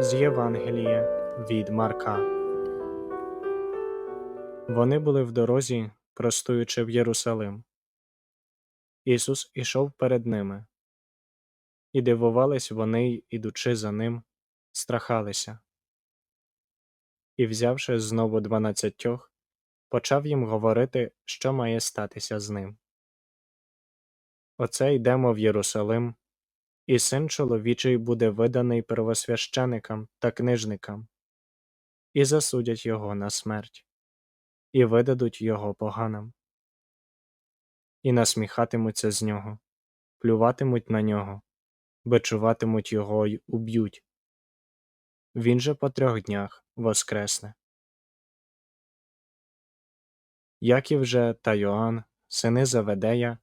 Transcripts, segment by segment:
З Євангелія від Марка. Вони були в дорозі, простуючи в Єрусалим. Ісус ішов перед ними. І дивувались вони, ідучи за ним, страхалися. І, взявши знову дванадцятьох, почав їм говорити, що має статися з ним. Оце йдемо в Єрусалим, і син чоловічий буде виданий первосвященикам та книжникам, і засудять його на смерть, і видадуть його поганам, і насміхатимуться з нього, плюватимуть на нього, бичуватимуть його й уб'ють. Він же по трьох днях воскресне. Яків же та Йоанн, сини Заведея,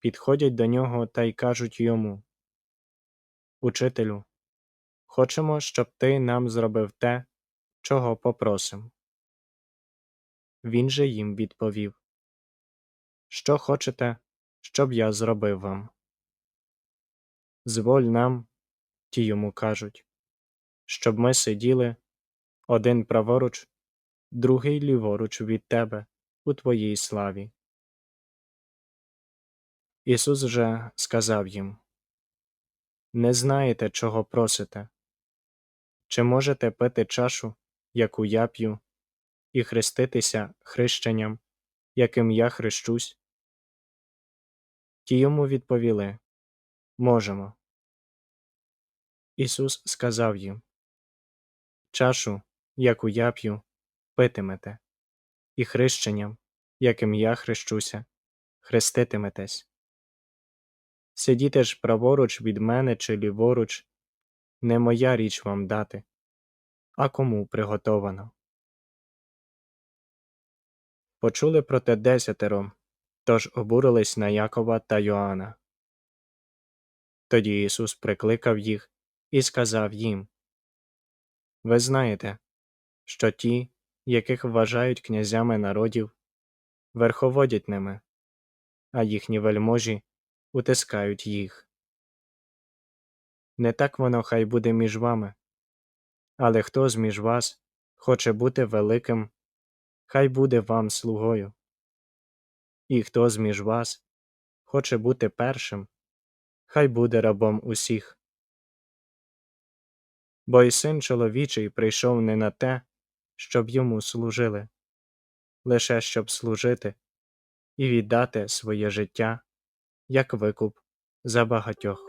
підходять до нього та й кажуть йому Учителю, хочемо, щоб ти нам зробив те, чого попросим. Він же їм відповів Що хочете, щоб я зробив вам? Зволь нам, ті йому кажуть, щоб ми сиділи один праворуч, другий ліворуч від тебе у твоїй славі. Ісус же сказав їм Не знаєте, чого просите. Чи можете пити чашу, яку я п'ю, і хреститися хрещенням, яким я хрещусь? Ті йому відповіли Можемо. Ісус сказав їм Чашу, яку я п'ю, питимете, і хрещенням, яким я хрещуся, хреститиметесь. Сидіти ж праворуч від мене чи ліворуч не моя річ вам дати, а кому приготовано. Почули про те десятеро, тож обурились на Якова та Йоанна. Тоді Ісус прикликав їх і сказав їм Ви знаєте, що ті, яких вважають князями народів, верховодять ними, а їхні вельможі утискають їх. Не так воно хай буде між вами, але хто з між вас хоче бути великим, хай буде вам слугою. І хто з між вас хоче бути першим, хай буде рабом усіх. Бо й син чоловічий прийшов не на те, щоб йому служили, лише щоб служити і віддати своє життя як викуп за багатьох.